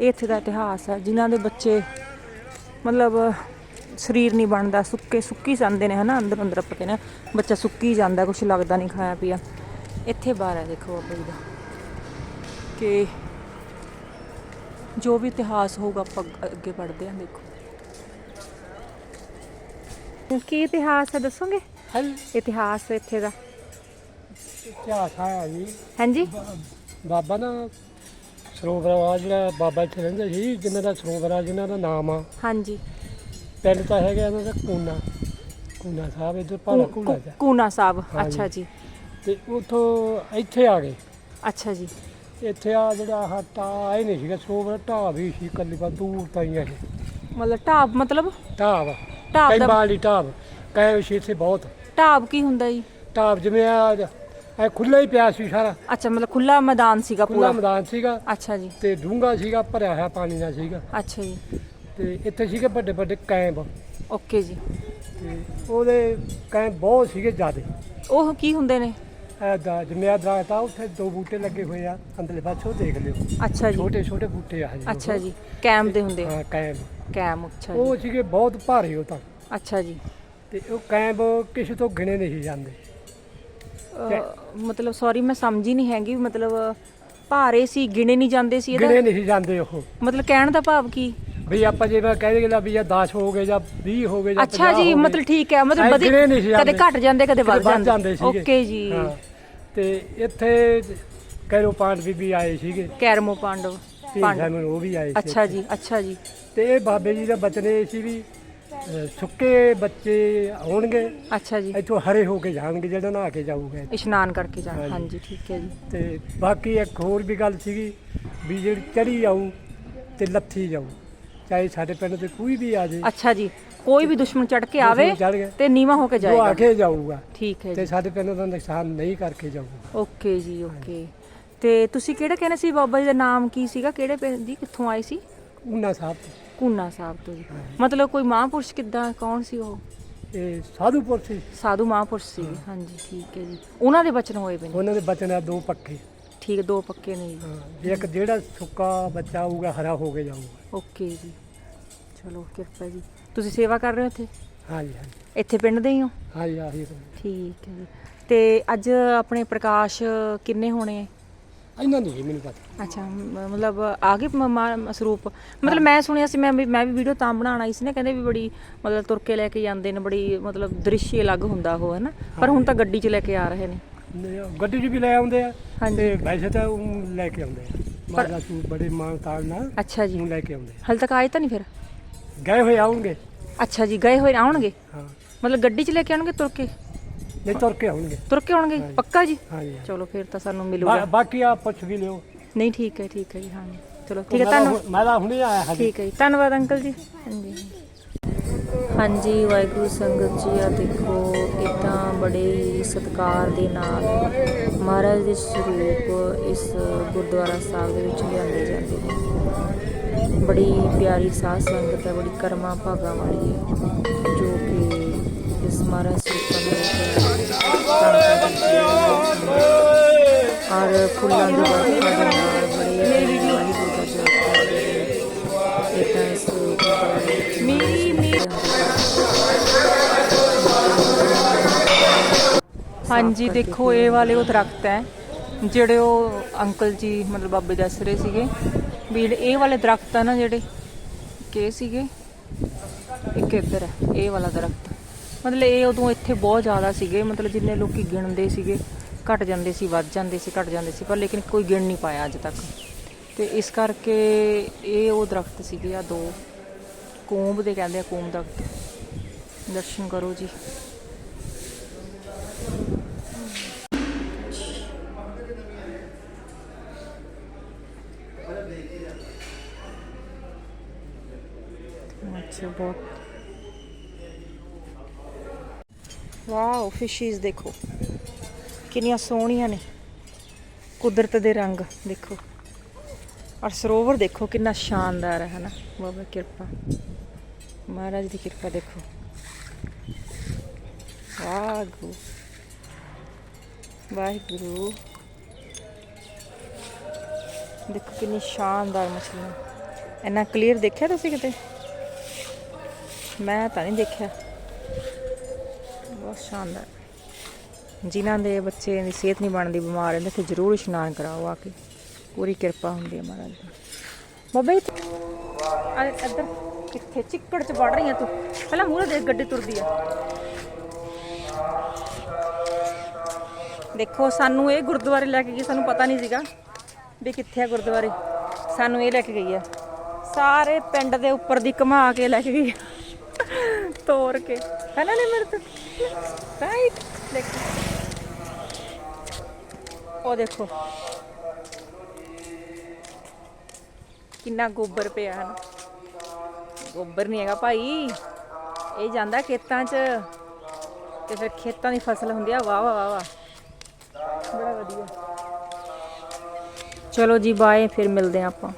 ਇਹ ਇੱਥੇ ਦਾ ਇਤਿਹਾਸ ਹੈ ਜਿਨ੍ਹਾਂ ਦੇ ਬੱਚੇ ਮਤਲਬ ਸਰੀਰ ਨਹੀਂ ਬਣਦਾ ਸੁੱਕੇ ਸੁੱਕੀ ਜਾਂਦੇ ਨੇ ਹਨਾ? ਅੰਦਰ ਅੰਦਰ ਆਪਾਂ ਕਹਿੰਦੇ ਹਾਂ, ਬੱਚਾ ਸੁੱਕੀ ਜਾਂਦਾ ਕੁਝ ਲੱਗਦਾ ਨਹੀਂ ਖਾਇਆ ਪੀਆ। ਇੱਥੇ ਬਾਹਰ ਹੈ ਦੇਖੋ ਬਾਬਾ ਜੀ ਦਾ। ਕਿ ਜੋ ਵੀ ਇਤਿਹਾਸ ਹੋਊਗਾ ਆਪਾਂ ਅੱਗੇ ਪੜ੍ਹਦੇ ਹਾਂ ਦੇਖੋ। ਕੀ ਇਤਿਹਾਸ ਹੈ ਦੱਸੋਗੇ? ਇਤਿਹਾਸ ਇੱਥੇ ਦਾ। ਇਤਿਹਾਸ ਆ ਜੀ। ਹਾਂਜੀ? ਬਾਬਾ ਨਾ ਸਰੋਵਰ ਆ ਜਿਹੜਾ ਬਾਬਾ ਇੱਥੇ ਰਹਿੰਦੇ ਸੀ ਜਿਨ੍ਹਾਂ ਦਾ ਸਰੋਵਰ ਆ ਜਿਨ੍ਹਾਂ ਦਾ ਨਾਮ ਆ। ਹਾਂਜੀ। ਪਿੰਡ ਤਾਂ ਹੈਗਾ ਇਹਨਾਂ ਦਾ ਕੂਨਾ। ਕੂਨਾ ਸਾਹਿਬ ਇਧਰ ਭਾਲਾ ਕੂ- ਕੂਲਾ ਕੂ- ਕੂਨਾ ਸਾਹਿਬ। ਅੱਛਾ ਜੀ। ਤੇ ਉਥੋਂ ਇੱਥੇ ਆ ਗਏ। ਅੱਛਾ ਜੀ। ਇੱਥੇ ਆ ਜਿਹੜਾ ਢਾਹ ਇਹ ਨਹੀਂ ਸੀਗਾ ਸਰੋਵਰ ਢਾਹ ਵੀ ਸੀ ਕੱਲੀ ਬਾ ਦੂਰ ਤਾਈਂ ਇਹ। ਮਤਲਬ ਢਾਬ ਮਤਲਬ? ਢਾਬ ਢਾਬ ਦਾ ਬਾਲੀ ਢਾਬ। ਕਈ ਸੀ ਇੱਥੇ ਬਹੁਤ। ਢਾਬ ਕੀ ਹੁੰਦਾ ਜੀ? ਢਾਬ ਜਿਵੇਂ ਆ ਇਹ ਖੁੱਲਾ ਹੀ ਪਿਆ ਸੀ ਸਾਰਾ। ਅੱਛਾ ਮਤਲਬ ਖੁੱਲਾ ਮੈਦਾਨ ਸੀਗਾ ਖੁੱਲਾ ਪੂਰਾ? ਮੈਦਾਨ ਸੀਗਾ। ਅੱਛਾ ਜੀ। ਤੇ ਡੂੰਘਾ ਸੀਗਾ ਭਰਿਆ ਹੋਇਆ ਪਾਣੀ ਨਾਲ ਸੀਗਾ। ਅੱਛਾ ਜੀ। ਤੇ ਇੱਥੇ ਸੀਗੇ ਵੱਡੇ ਵੱਡੇ ਕੈਂਪ। ਓਕੇ ਜੀ। ਤੇ ਉਹਦੇ ਕੈਂਪ ਬਹੁਤ ਸੀਗੇ ਜ਼ਿਆਦੇ। ਉਹ ਕੀ ਹੁੰਦੇ ਨੇ? ਇਹ ਦਾ ਜਮਿਆ ਦਰਖਤ ਆ ਉੱਥੇ ਦੋ ਬੂਟੇ ਲੱਗੇ ਹੋਏ ਆ ਅੰਦਰਲੇ ਪਾਸੇ ਉਹ ਦੇਖ ਲਿਓ। ਅੱਛਾ ਜੀ। ਛੋਟੇ ਛੋਟੇ ਬੂਟੇ ਆ ਹਜੇ ਅੱਛਾ ਜੀ। ਕੈਮ ਦੇ ਹੁੰਦੇ ਆ। ਹਾਂ ਕੈਂਪ। ਕੈਮ ਅੱਛਾ ਜੀ। ਉਹ ਸੀਗੇ ਬਹੁਤ ਭਾਰੇ ਉਹ ਤਾਂ। ਅੱਛਾ ਜੀ। ਤੇ ਉਹ ਕੈਂਪ ਕਿਸੇ ਤੋਂ ਗਿਣੇ ਨਹੀਂ ਜਾਂਦੇ। ਅਹ, ਮਤਲਬ ਸੌਰੀ ਮੈਂ ਸਮਝੀ ਨਹੀਂ ਹੈਗੀ। ਵੀ ਮਤਲਬ ਭਾਰੇ ਸੀ ਗਿਣੇ ਨਹੀਂ ਜਾਂਦੇ ਸੀ ਗਿਣੇ ਇਹਦਾ ਨਹੀਂ ਜਾਂਦੇ ਉਹ। ਮਤਲਬ ਕਹਿਣ ਦਾ ਭਾਵ ਕੀ? ਵੀ ਆਪਾਂ ਜੇ ਮੈਂ ਕਹਿ ਦੇਗਾ ਵੀ ਜਾਂ 10 ਹੋ ਗਏ ਜਾਂ 20 ਹੋ ਗਏ ਜਾਂ ਅੱਛਾ 50 ਜੀ ਗਏ। ਮਤਲਬ ਠੀਕ ਹੈ। ਮਤਲਬ ਐਂ ਗਿਣੇ ਨਹੀਂ ਕਦੇ। ਘਟ ਜਾਂਦੇ ਕਦੇ ਵੱਧ ਜਾਂਦੇ। ਸੀਗੇ। ਓਕੇ ਜੀ। ਹਾਂ। ਤੇ ਇੱਥੇ ਕੈਰੋ ਪਾਂਡ ਬੀਬੀ ਆਏ ਸੀਗੇ। ਕੈਰਮੋ ਪਾਂਡਵ ਤੇ ਪਾਂਡਵ। ਸਾਨੂੰ ਉਹ ਵੀ ਆਏ ਸੀ ਅੱਛਾ ਜੀ ਅੱਛਾ ਜੀ। ਤੇ ਇਹ ਬਾਬੇ ਜੀ ਦਾ ਬਚਨ ਇਹ ਸੀ ਵੀ ਅਹ, ਸੁੱਕੇ ਬੱਚੇ ਆਉਣਗੇ। ਅੱਛਾ ਜੀ। ਇੱਥੋਂ ਹਰੇ ਹੋ ਕੇ ਜਾਣਗੇ ਜਿਹੜਾ ਨਹਾ ਕੇ ਜਾਊਗਾ। ਇਸ਼ਨਾਨ ਕਰਕੇ ਜਾਣਾ ਹਾਂਜੀ। ਹਾਂਜੀ ਠੀਕ ਹੈ ਜੀ। ਤੇ ਬਾਕੀ ਇੱਕ ਹੋਰ ਵੀ ਗੱਲ ਸੀਗੀ ਵੀ ਜਿਹੜੀ ਚੜੀ ਆਊ ਤੇ ਲੱਥੀ ਜਾਊ ਚਾਹੇ ਸਾਡੇ ਪਿੰਡ ਤੇ ਕੋਈ ਵੀ ਆ ਜੇ। ਅੱਛਾ ਜੀ ਕੋਈ ਵੀ ਦੁਸ਼ਮਣ ਚੜ ਕੇ ਆਵੇ ਗਿਆ ਤੇ ਨੀਵਾ ਹੋ ਕੇ ਜੋ ਆ ਜਾਏਗਾ। ਕੇ ਜਾਊਗਾ। ਠੀਕ ਹੈ ਤੇ ਜੀ। ਸਾਡੇ ਪਿੰਡ ਦਾ ਨੁਕਸਾਨ ਨਹੀਂ ਕਰਕੇ ਜਾਊਗਾ। ਓਕੇ ਜੀ ਓਕੇ। ਤੇ ਤੁਸੀਂ ਕਿਹੜਾ ਕਹਿੰਦੇ ਸੀ ਬਾਬਾ ਜੀ ਦਾ ਨਾਮ ਕੀ ਸੀਗਾ? ਕਿਹੜੇ ਪਿੰਡ ਦੀ? ਕਿੱਥੋਂ ਆਏ ਸੀ? ਉਹਨਾਂ ਸਾਹਿਬ ਕੂਨਾ ਸਾਹਿਬ ਤੋਂ ਜੀ। ਮਤਲਬ ਕੋਈ ਮਹਾਂਪੁਰਸ਼ ਕਿੱਦਾਂ ਕੌਣ ਸੀ ਉਹ? ਇਹ ਸਾਧੂਪੁਰ ਸੀ। ਸਾਧੂ ਮਹਾਂਪੁਰਸ਼ ਸੀ। ਹਾਂਜੀ ਠੀਕ ਹੈ ਜੀ। ਉਹਨਾਂ ਦੇ ਬਚਨ ਹੋਏ ਪਏ ਨੇ? ਉਹਨਾਂ ਦੇ ਬਚਨ ਆ ਦੋ ਪੱਕੇ ਠੀਕ ਦੋ ਪੱਕੇ ਨੇ ਜੀ। ਹਾਂ ਇੱਕ ਜਿਹੜਾ ਸੁੱਕਾ ਬੱਚਾ ਆਊਗਾ ਹਰਾ ਹੋ ਕੇ ਜਾਊਗਾ। ਓਕੇ ਜੀ। ਚਲੋ ਕਿਰਪਾ ਜੀ। ਤੁਸੀਂ ਸੇਵਾ ਕਰ ਰਹੇ ਹੋ ਇੱਥੇ? ਹਾਂਜੀ ਹਾਂਜੀ। ਇੱਥੇ ਪਿੰਡ ਦੇ ਹੀ ਹੋ? ਹਾਂਜੀ ਆਹੀ ਠੀਕ ਹੈ ਜੀ। ਤੇ ਅੱਜ ਆਪਣੇ ਪ੍ਰਕਾਸ਼ ਕਿੰਨੇ ਹੋਣੇ? ਹੈ ਇਹਨਾਂ ਨਹੀਂ ਮੈਨੂੰ ਪਤਾ। ਅੱਛਾ ਮ- ਮਤਲਬ ਆ ਗਏ ਮ- ਮਾ- ਸਰੂਪ ਮਤਲਬ ਮੈਂ ਸੁਣਿਆ ਸੀ ਮੈਂ ਵੀ ਮੈਂ ਵੀ ਵੀਡੀਓ ਤਾਂ ਬਣਾਉਣ ਆਈ ਸੀ ਨਾ ਕਹਿੰਦੇ ਵੀ ਬੜੀ ਮਤਲਬ ਤੁਰ ਕੇ ਲੈ ਕੇ ਜਾਂਦੇ ਨੇ ਬੜੀ ਮਤਲਬ ਦ੍ਰਿਸ਼ ਹੀ ਅਲੱਗ ਹੁੰਦਾ ਉਹ ਹੈ ਨਾ? ਪਰ ਹੁਣ ਤਾਂ ਗੱਡੀ 'ਚ ਲੈ ਕੇ ਆ ਰਹੇ ਨੇ। ਨਹੀਂ, ਗੱਡੀ 'ਚ ਵੀ ਲੈ ਆਉਂਦੇ ਆ ਹਾਂਜੀ। ਤੇ ਵੈਸੇ ਤਾਂ ਉਹ ਲੈ ਕੇ ਆਉਂਦੇ ਆ। ਮਾਦਾ ਸੂ ਬੜੇ ਮਾਨ ਤਾਲ ਨਾਲ ਅੱਛਾ ਜੀ। ਲੈ ਕੇ ਆਉਂਦੇ ਹਲ ਤੱਕ ਆਏ ਤਾਂ ਨਹੀਂ ਫਿਰ? ਆ ਗਏ ਹੋਏ ਆਉਣਗੇ। ਅੱਛਾ ਜੀ ਗਏ ਹੋਏ ਆਉਣਗੇ? ਹਾਂ। ਮਤਲਬ ਗੱਡੀ 'ਚ ਲੈ ਕੇ ਆਉਣਗੇ ਤੁਰ ਕੇ? ਨਹੀਂ ਤੁਰ ਕੇ ਆਉਣਗੇ। ਤੁਰ ਕੇ ਆਉਣਗੇ। ਪੱਕਾ ਜੀ? ਹਾਂਜੀ। ਚਲੋ ਫਿਰ ਤਾਂ ਸਾਨੂੰ ਬਾ- ਮਿਲੂਗਾ ਬਾਕੀ ਆ ਪੁੱਛ ਵੀ ਲਿਓ। ਨਹੀਂ ਠੀਕ ਹੈ ਠੀਕ ਹੈ ਜੀ ਹਾਂਜੀ। ਚਲੋ ਠੀਕ ਹੈ ਮੈਂ ਤਾਂ ਤੁਹਾਨੂੰ ਹੁਣ- ਮੈਂ ਤਾਂ ਹੁਣੇ ਆਇਆ ਹਾਂ ਠੀਕ ਹੈ ਜੀ। ਧੰਨਵਾਦ ਅੰਕਲ ਜੀ। ਹਾਂਜੀ ਹਾਂਜੀ। ਵਾਹਿਗੁਰੂ ਸੰਗਤ ਜੀ ਆ ਦੇਖੋ ਇਦਾਂ ਬੜੇ ਹੀ ਸਤਿਕਾਰ ਦੇ ਨਾਲ ਮਹਾਰਾਜ ਦੇ ਸਰੂਪ ਇਸ ਗੁਰਦੁਆਰਾ ਸਾਹਿਬ ਦੇ ਵਿੱਚ ਲਿਆਂਦੇ ਜਾਂਦੇ ਨੇ। ਬੜੀ ਪਿਆਰੀ ਸਾਧ ਸੰਗਤ ਹੈ ਬੜੀ ਕਰਮਾ ਭਾਗਾ ਵਾਲੀ ਹੈ ਜੋ ਕਿ ਇਸ ਮਹਾਰਾਜ ਸਰੂਪਾਂ ਦੇ ਵਿੱਚ ਧੰਨ ਧੰਨ ਔਰ ਫੁੱਲਾਂ ਦੀ ਵਰਖਾ ਦੇ ਨਾਲ ਬੜੇ ਵਾਹਿਗੁਰੂ ਦਾ ਜਪ ਕਰਦੇ ਨੇ ਇਦਾਂ ਇਸ ਮੇਰੀ ਮੇਰੀ ਹਾਂਜੀ ਦੇਖੋ ਇਹ ਵਾਲੇ ਉਹ ਦਰਖਤ ਹੈ ਜਿਹੜੇ ਉਹ ਅੰਕਲ ਜੀ ਮਤਲਬ ਬਾਬੇ ਦੱਸ ਰਹੇ ਸੀਗੇ ਵੀ ਜਿਹੜੇ ਇਹ ਵਾਲੇ ਦਰਖਤ ਆ ਨਾ ਜਿਹੜੇ ਕਿ ਸੀਗੇ ਇੱਕ ਇੱਧਰ ਹੈ ਇਹ ਵਾਲਾ ਦਰਖਤ ਮਤਲਬ ਇਹ ਉਦੋਂ ਇੱਥੇ ਬਹੁਤ ਜ਼ਿਆਦਾ ਸੀਗੇ, ਮਤਲਬ ਜਿੰਨੇ ਲੋਕੀ ਗਿਣਦੇ ਸੀਗੇ, ਘਟ ਜਾਂਦੇ ਸੀ, ਵੱਧ ਜਾਂਦੇ ਸੀ, ਘਟ ਜਾਂਦੇ ਸੀ, ਪਰ ਲੇਕਿਨ ਕੋਈ ਗਿਣ ਨਹੀਂ ਪਾਇਆ ਅੱਜ ਤੱਕ। ਤੇ ਇਸ ਕਰਕੇ ਇਹ ਉਹ ਦਰਖਤ ਸੀਗੇ ਆ ਦੋ। ਕੋਂਬ ਦੇ ਕਹਿੰਦੇ ਆ ਕੋਂਬ ਦਰਖਤ। ਦਰਸ਼ਨ ਕਰੋ ਜੀ। ਅੱਛਾ, ਬਹੁਤ ਵਾਓ ਫਿਸ਼ੀਜ਼ ਦੇਖੋ। ਕਿੰਨੀਆਂ ਸੋਹਣੀਆਂ ਨੇ। ਕੁਦਰਤ ਦੇ ਰੰਗ, ਦੇਖੋ। ਔਰ ਸਰੋਵਰ ਦੇਖੋ, ਕਿੰਨਾ ਸ਼ਾਨਦਾਰ ਹੈ, ਹਨਾ? ਬਾਬਾ ਕਿਰਪਾ। ਮਹਾਰਾਜ ਦੀ ਕਿਰਪਾ, ਦੇਖੋ। ਵਾਹਿਗੁਰੂ। ਵਾਹਿਗੁਰੂ। ਦੇਖੋ, ਕਿੰਨੀ ਸ਼ਾਨਦਾਰ ਮਛਲੀਆਂ। ਇੰਨਾ ਕਲੀਅਰ ਦੇਖਿਆ ਤੁਸੀਂ ਕਿਤੇ? ਮੈਂ ਤਾਂ ਨਹੀਂ ਦੇਖਿਆ। ਬਹੁਤ ਸ਼ਾਨਦਾਰ। ਜਿਨ੍ਹਾਂ ਦੇ ਬੱਚੇ ਦੀ ਸਿਹਤ ਨਹੀਂ ਬਣਦੀ, ਬਿਮਾਰ ਰਹਿੰਦੇ, ਤੇ ਜ਼ਰੂਰ ਇਸ਼ਨਾਨ ਕਰਾਓ ਆ ਕੇ। ਪੂਰੀ ਕਿਰਪਾ ਹੁੰਦੀ ਹੈ ਮਹਾਰਾਜ ਦੀ। ਬਾਬਾ ਜੀ, ਆ ਇੱਧਰ ਕਿੱਥੇ? ਚਿੱਕੜ ਚ ਵੜ ਰਹੀ ਆ ਤੂੰ। ਪਹਿਲਾਂ ਮੂਹਰੇ ਦੇਖ ਗੱਡੀ ਤੁਰਦੀ ਆ। ਦੇਖੋ, ਸਾਨੂੰ ਇਹ ਗੁਰਦੁਆਰੇ ਲੈ ਕੇ ਗਈ, ਸਾਨੂੰ ਪਤਾ ਨਹੀਂ ਸੀਗਾ ਵੀ ਕਿੱਥੇ ਆ ਗੁਰਦੁਆਰੇ। ਸਾਨੂੰ ਇਹ ਲੈ ਕੇ ਗਈ ਆ। ਸਾਰੇ ਪਿੰਡ ਦੇ ਉੱਪਰ ਦੀ ਘੁਮਾ ਕੇ ਲੈ ਕੇ ਗਈ ਆ। ਤੋੜ ਕੇ। ਪਹਿਲਾਂ ਨਹੀਂ ਮੇਰੇ ਤੋਂ। ਰਾਈਟ ਦੇਖੋ ਉਹ ਦੇਖੋ ਕਿੰਨਾ ਗੋਬਰ ਪਿਆ ਹਨ ਗੋਬਰ ਨਹੀਂ ਹੈਗਾ ਭਾਈ ਇਹ ਜਾਂਦਾ ਖੇਤਾਂ 'ਚ ਤੇ ਫਿਰ ਖੇਤਾਂ ਦੀ ਫਸਲ ਹੁੰਦੀ ਆ ਵਾਹ ਵਾਹ ਵਾਹ ਵਾਹ ਬੜਾ ਵਧੀਆ ਚਲੋ ਜੀ ਬਾਏ ਫਿਰ ਮਿਲਦੇ ਹਾਂ ਆਪਾਂ